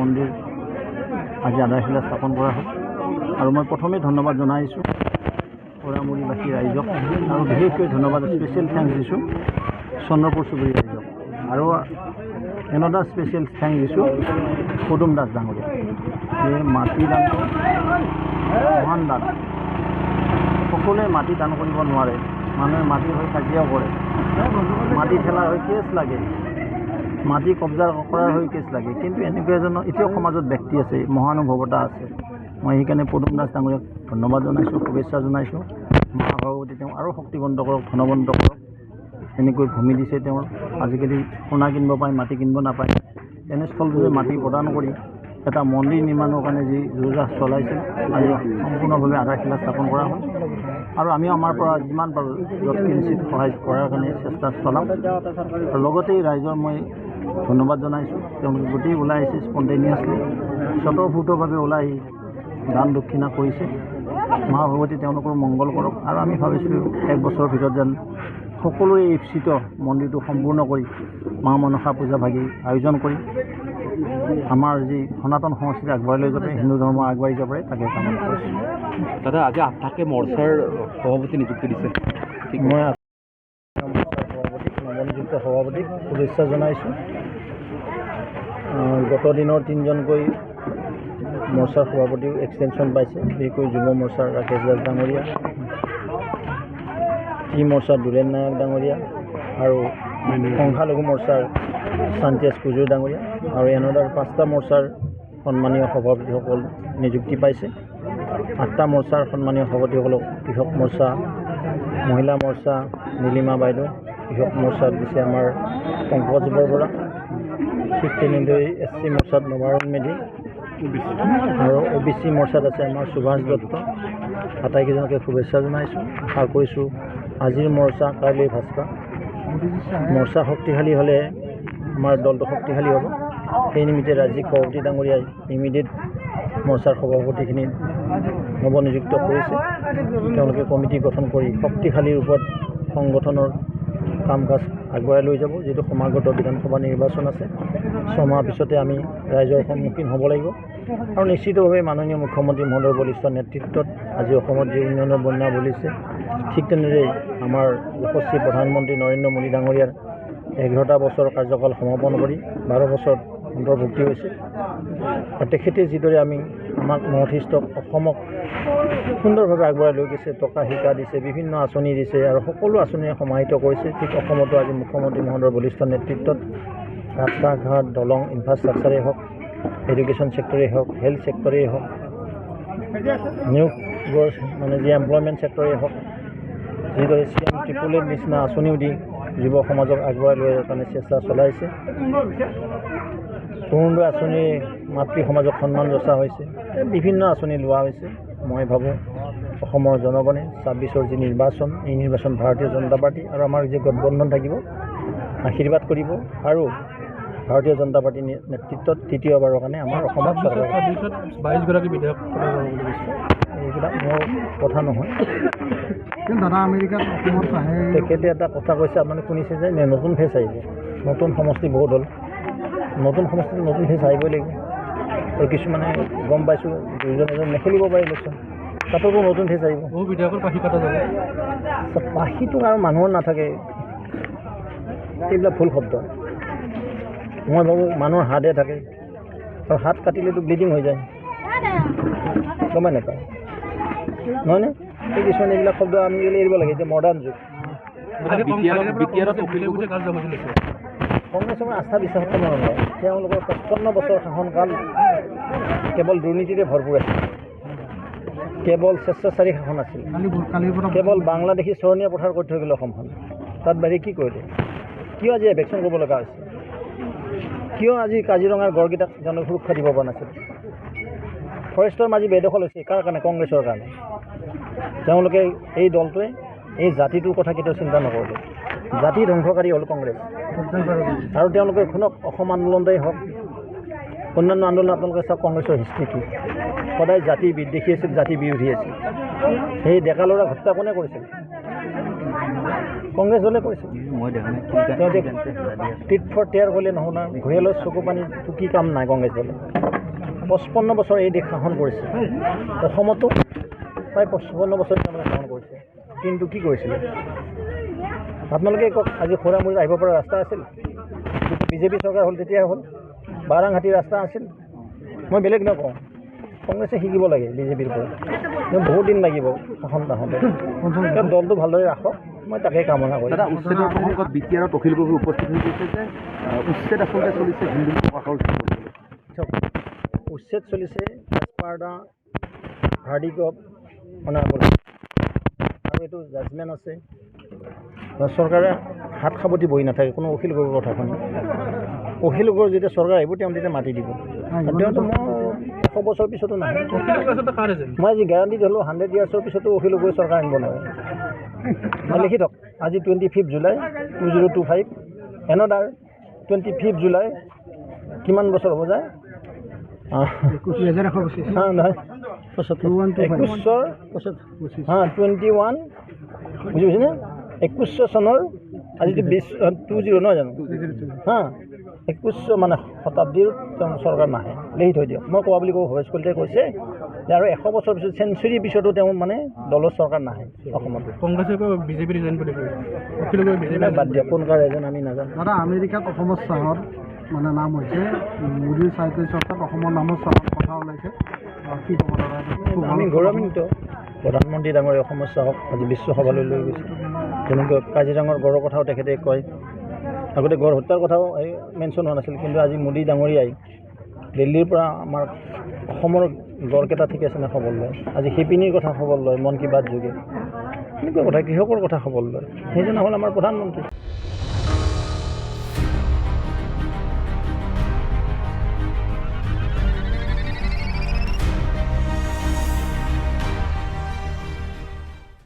মন্দিৰ আজি আধাৰশিলা স্থাপন কৰা হ'ল আৰু মই প্ৰথমেই ধন্যবাদ জনাইছোঁ ওৰামুৰিবাসী ৰাইজক। আৰু বিশেষকৈ ধন্যবাদ স্পেচিয়েল থেংকছ দিছোঁ চন্দ্ৰপুৰ চুবুৰী ৰাইজক। আৰু এনডাৰ স্পেচিয়েল থেংকছ দিছোঁ পদুম দাস ডাঙৰীয়া। এই মাটি দানটো মহান দান। সকলোৱে মাটি দান কৰিব নোৱাৰে। মানুহে মাটিৰ হৈ কাজিয়াও কৰে মাটি ঠেলাৰ হৈ কেছ লাগে। মাটি কব্জা কৰাৰ হৈ কেছ লাগে। কিন্তু এনেকুৱা এজন এতিয়াও সমাজত ব্যক্তি আছে মহানুভৱতা আছে। মই সেইকাৰণে পদুম দাস ডাঙৰীয়াক ধন্যবাদ জনাইছোঁ শুভেচ্ছা জনাইছোঁ। মা ভগৱতী তেওঁ আৰু শক্তিবন্ত কৰক ধনবন্ত কৰক। এনেকৈ ভূমি দিছে তেওঁৰ। আজিকালি সোণা কিনিব পায় মাটি কিনিব নাপায়। তেনেস্থলটোৱে মাটি প্ৰদান কৰি এটা মন্দিৰ নিৰ্মাণৰ কাৰণে যি যোজা চলাইছিল আজি সম্পূৰ্ণভাৱে আধাৰশিলা স্থাপন কৰা হ'ল আৰু আমি আমাৰ পৰা যিমান পাৰোঁ য'ত কিঞ্চিত সহায় কৰাৰ কাৰণে চেষ্টা চলাম আৰু লগতেই ৰাইজৰ মই ধন্যবাদ জনাইছোঁ। তেওঁলোকে গোটেই ওলাই আহিছে স্পণ্টেনিয়াছলি। স্বতঃভূতভাৱে ওলাই আহি দান দক্ষিণা কৰিছে। মা ভগৱতী তেওঁলোকৰ মংগল কৰক। আৰু আমি ভাবিছিলোঁ এক বছৰৰ ভিতৰত যেন সকলোৰে ইপ্সিত মন্দিৰটো সম্পূৰ্ণ কৰি মা মনসা পূজা ভাগি আয়োজন কৰি আমাৰ যি সনাতন সংস্কৃতি আগবঢ়াই লৈ যাব হিন্দু ধৰ্ম আগবাঢ়ি যাব পাৰে তাকে কামনা কৰিছোঁ। দাদা আজি আঠাকে মৰ্চাৰ সভাপতি নিযুক্তি দিছে। মই সভাপতিক নৱনিযুক্ত সভাপতিক শুভেচ্ছা জনাইছোঁ। গত দিনৰ তিনিজনকৈ মৰ্চাৰ সভাপতিও এক্সটেনশ্যন পাইছে। বিশেষকৈ যুৱ মৰ্চাৰ ৰাকেশ দাস ডাঙৰীয়া টি মৰ্চাৰ দুৰেণ নায়ক ডাঙৰীয়া আৰু সংখ্যালঘু মৰ্চাৰ শান্তিয়াজ কুজুৰ ডাঙৰীয়া আৰু এনেদৰে পাঁচটা মৰ্চাৰ সন্মানীয় সভাপতিসকল নিযুক্তি পাইছে। আঠটা মৰ্চাৰ সন্মানীয় সভাপতিসকলক কৃষক মৰ্চা মহিলা মৰ্চা নীলিমা বাইদেউ কৃষক মৰ্চাত দিছে আমাৰ পংকজ বৰবৰা ঠিক তেনেদৰে এছ চি মৰ্চাত নৱাৰণ মেধি আৰু অ' বি চি মৰ্চাত আছে আমাৰ সুভাষ দত্ত। আটাইকেইজনকে শুভেচ্ছা জনাইছোঁ আশা কৰিছোঁ আজিৰ মৰ্চা কাইলৈ ভাস্কা মৰ্চা শক্তিশালী হ'লে আমাৰ দলটো শক্তিশালী হ'ব। সেই নিমিত্তে ৰাজ্যিক সভাপতি ডাঙৰীয়াই ইমিডিয়েট মৰ্চাৰ সভাপতিখিনি নৱনিযুক্ত কৰিছে। তেওঁলোকে কমিটি গঠন কৰি শক্তিশালী ৰূপত সংগঠনৰ কাম কাজ আগুৱাই লৈ যাব যিটো সমাগত বিধানসভা নিৰ্বাচন আছে। ছমাহ পিছতে আমি ৰাইজৰ সন্মুখীন হ'ব লাগিব। আৰু নিশ্চিতভাৱে মাননীয় মুখ্যমন্ত্ৰী মহোদয় বলিষ্ঠ নেতৃত্বত আজি অসমত যি উন্নয়নৰ বন্যা বলিছে ঠিক তেনেদৰে আমাৰ যশস্বী প্ৰধানমন্ত্ৰী নৰেন্দ্ৰ মোদী ডাঙৰীয়াৰ এঘাৰটা বছৰ কাৰ্যকাল সমাপন কৰি বাৰ বছৰত অন্তৰ্ভুক্তি হৈছে। আৰু তেখেতে যিদৰে আমি আমাক নৰ্থ ইষ্টক অসমক সুন্দৰভাৱে আগবঢ়াই লৈ গৈছে টকা শিকা দিছে বিভিন্ন আঁচনি দিছে আৰু সকলো আঁচনিয়ে সমাহিত কৰিছে। ঠিক অসমতো আজি মুখ্যমন্ত্ৰী মহোদয়ৰ বলিষ্ঠ নেতৃত্বত ৰাস্তা ঘাট দলং ইনফ্ৰাষ্ট্ৰাকচাৰেই হওক এডুকেশ্যন ছেক্টৰেই হওক হেল্থ ছেক্টৰেই হওক নিয়োগৰ মানে যি এমপ্লয়মেণ্ট ছেক্টৰেই হওক যিদৰে চি এম ত্ৰিপুলেৰ নিচিনা আঁচনিও দি যুৱ সমাজক আগবঢ়াই লৈ কাৰণে চেষ্টা চলাইছে। অৰুণোদয় আঁচনি মাতৃ সমাজক সন্মান ৰচা হৈছে বিভিন্ন আঁচনি লোৱা হৈছে। মই ভাবোঁ অসমৰ জনগণে ছাব্বিছৰ যি নিৰ্বাচন এই নিৰ্বাচন ভাৰতীয় জনতা পাৰ্টী আৰু আমাৰ যি গঠবন্ধন থাকিব আশীৰ্বাদ কৰিব আৰু ভাৰতীয় জনতা পাৰ্টীৰ নেতৃত্বত তৃতীয়বাৰৰ কাৰণে আমাৰ অসমত বাইছগৰাকী বিধায়ক এইবিলাক মোৰ কথা নহয়। দাদা আমেৰিকাত অসমত আহে তেখেতে এটা কথা কৈছে আপুনি শুনিছে যে নতুন ফেচ আহিব? নতুন সমষ্টি বহুত হ'ল। নতুন সমষ্টিত নতুন ফেচ আহিবই লাগিব আৰু কিছুমানে গম পাইছোঁ দুজন এজন নেখেলিব পাৰে ইলেকশ্যন তাতোতো নতুন ফেচ আহিব বহু বিধায়কৰ পাখি কটা যাব পাখিটো আৰু মানুহৰ নাথাকে এইবিলাক ভুল শব্দ মই ভাবোঁ মানুহৰ হাতহে থাকে আৰু হাত কাটিলেতো ব্লিডিং হৈ যায় গমাই নাপায় নহয়নে এই কিছুমান এইবিলাক শব্দ আমি এৰিব লাগে এতিয়া মডাৰ্ণ যুগ কংগ্ৰেছৰ আস্থা বিশ্বাসত মনত নহয় তেওঁলোকৰ পঁচপন্ন বছৰ শাসনকাল কেৱল দুৰ্নীতিৰে ভৰপূৰ আছিল। কেৱল স্বেচ্ছাচাৰী শাসন আছিল। কেৱল বাংলাদেশী চৰণীয়া পথাৰ কৰি থৈ গ'ল অসমখন। তাত বাহিৰে কি কৰিলে? কিয় আজি এভেকশ্যন কৰিব লগা হৈছে? কিয় আজি কাজিৰঙাৰ গড়কেইটাক তেওঁলোকে সুৰক্ষা দিব পৰা নাছিল? ফৰেষ্টৰ মাজী বেদখল হৈছে কাৰ কাৰণে? কংগ্ৰেছৰ কাৰণে। তেওঁলোকে এই দলটোৱে এই জাতিটোৰ কথা কেতিয়াও চিন্তা নকৰিলে। জাতি ধ্বংসকাৰী হ'ল কংগ্ৰেছ। আৰু তেওঁলোকে শুনক অসম আন্দোলনতেই হওক অন্যান্য আন্দোলন আপোনালোকে চাওক কংগ্ৰেছৰ হিষ্ট্ৰী কি। সদায় জাতি বিদ্বেষী আছিল জাতি বিৰোধী আছিল। সেই ডেকা ল'ৰাক হত্যা কোনে কৰিছিল? কংগ্ৰেছ দলে কৰিছে মই দেখা নাই তেওঁ টিট ফৰ টেয়াৰ কৰিলে না ঘূৰিয়ালৈ চকু পানী টুকি কাম নাই কংগ্ৰেছ দলে। পঁচপন্ন বছৰ এই দেশ শাসন কৰিছে। অসমতো প্ৰায় পঁচপন্ন বছৰ তেওঁলোকে শাসন কৰিছে। কিন্তু কি কৰিছিলে? আপোনালোকে কওক আজি খোৰামুৰিত আহিব পৰা ৰাস্তা আছিল। বিজেপি চৰকাৰ হ'ল তেতিয়াই হ'ল। বাৰাংহাটীৰ ৰাস্তা আছিল। মই বেলেগ নকওঁ কংগ্ৰেছে শিকিব লাগে বিজেপিৰ পৰা বহুত দিন লাগিব শাসন তাহোঁতে। কাৰণ দলটো ভালদৰে ৰাখক মই তাকে কামনা কৰিম। দাদা উচ্ছেদৰ প্ৰসংগত বি টি আৰত অখিল গগৈ উপস্থিত হৈ গৈছে যে আহ, উচ্ছেদ আচলতে চলিছে হিন্দু প্ৰকাশৰ চাওক উচ্ছেদ চলিছে as per the verdict of honourable আৰু এইটো জাজমেণ্ট আছে। চৰকাৰে হাত সাৱটি বহি নাথাকে কোনো অখিল গগৈৰ কথা শুনি। অখিল গগৈৰ যেতিয়া চৰকাৰ আহিব তেওঁ তেতিয়া মাতি দিব। তেওঁতো মই এশ বছৰ পিছতো নাহে মই আজি গেৰাণ্টি দিলোঁ হাণ্ড্ৰেড ইয়াৰ্ছৰ পিছতো অখিল গগৈ চৰকাৰ আনিব নোৱাৰে। মই লিখি থওক আজি twenty fifth July two zero' two five এনডাৰ twenty fifth July কিমান বছৰ হ'ব যায়? নহয় পঁচত্তৰ। পঁচিছ। হা টুৱেণ্টি ওৱান বুজি পাইছেনে? একৈছশ চনৰ আজিতো বিছ টু জিৰ' নহয় জানো? হা একৈছশ মানে শতাব্দীৰ তেওঁ চৰকাৰ নাহে। লিখি থৈ দিয়ক। মই কোৱা বুলি কওঁ ভৱেশ কলিতাই কৈছে যে আৰু এশ বছৰ পিছত চেঞ্চুৰীৰ পিছতো তেওঁ মানে দলৰ চৰকাৰ নাহে অসমত। কংগ্ৰেছে বিজেপি ৰিজাইন বুলি বাদ দিয়ক কোন কাৰ এজন আমি নাজানো। দাদা আমেৰিকাত অসমৰ চাহৰ মানে নাম হৈছে মোদীৰ চাইকেল চৰ্চাত অসমৰ নামৰ চাহৰ কথা ওলাইছে। কি ক'ব দাদা আমি। গৌৰৱান্বিত। প্ৰধানমন্ত্ৰী ডাঙৰীয়া সমস্যা হওক আজি বিশ্বসভালৈ লৈ গৈছে। যেনেকৈ কাজিৰঙাৰ গড়ৰ কথাও তেখেতে কয়। আগতে গড় হত্যাৰ কথাও এই মেনশ্যন হোৱা নাছিল কিন্তু আজি মোদী ডাঙৰীয়াই দিল্লীৰ পৰা আমাৰ অসমৰ গড়কেইটা ঠিক আছে নে খবৰ লয়? আজি শিপিনীৰ কথা খবৰ লয় মন কী বাত যোগে। এনেকুৱা কথা কৃষকৰ কথা খবৰ লয়। সেইজনা হ'ল আমাৰ প্ৰধানমন্ত্ৰী।